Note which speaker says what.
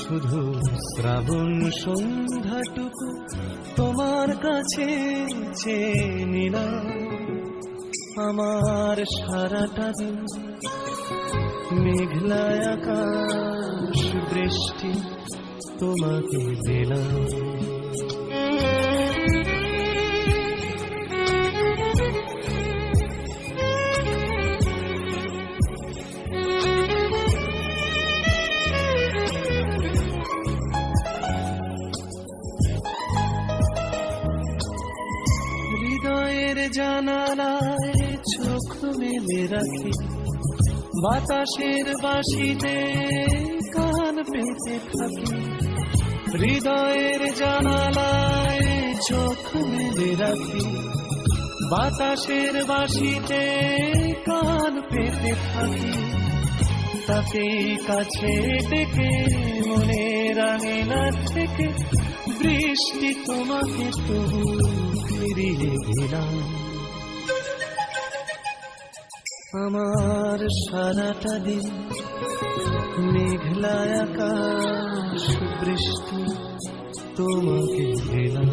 Speaker 1: শুধু শ্রাবণ সন্ধ্যাটুকু তোমার কাছে নিলাম। আমার সারাটা দিন মেঘলায় আকাশ বৃষ্টি তোমাকে দিলাম। হৃদয়ের জানালায় চোখ মেলে রাখি। বাতাসের বাসিতে কান পেতে থাকি। হৃদয়ের জানালায় চোখ মেলে রাখি। বাতাসের বাসিতে কান পেতে থাকি। তাকে কাছে ডেকে রাঙে না থেকে বৃষ্টি তোমাকে তবু ফিরিয়ে দিলাম। আমার সারাটা দিন মেঘলায় আকাশ বৃষ্টি তোমাকে দিলাম।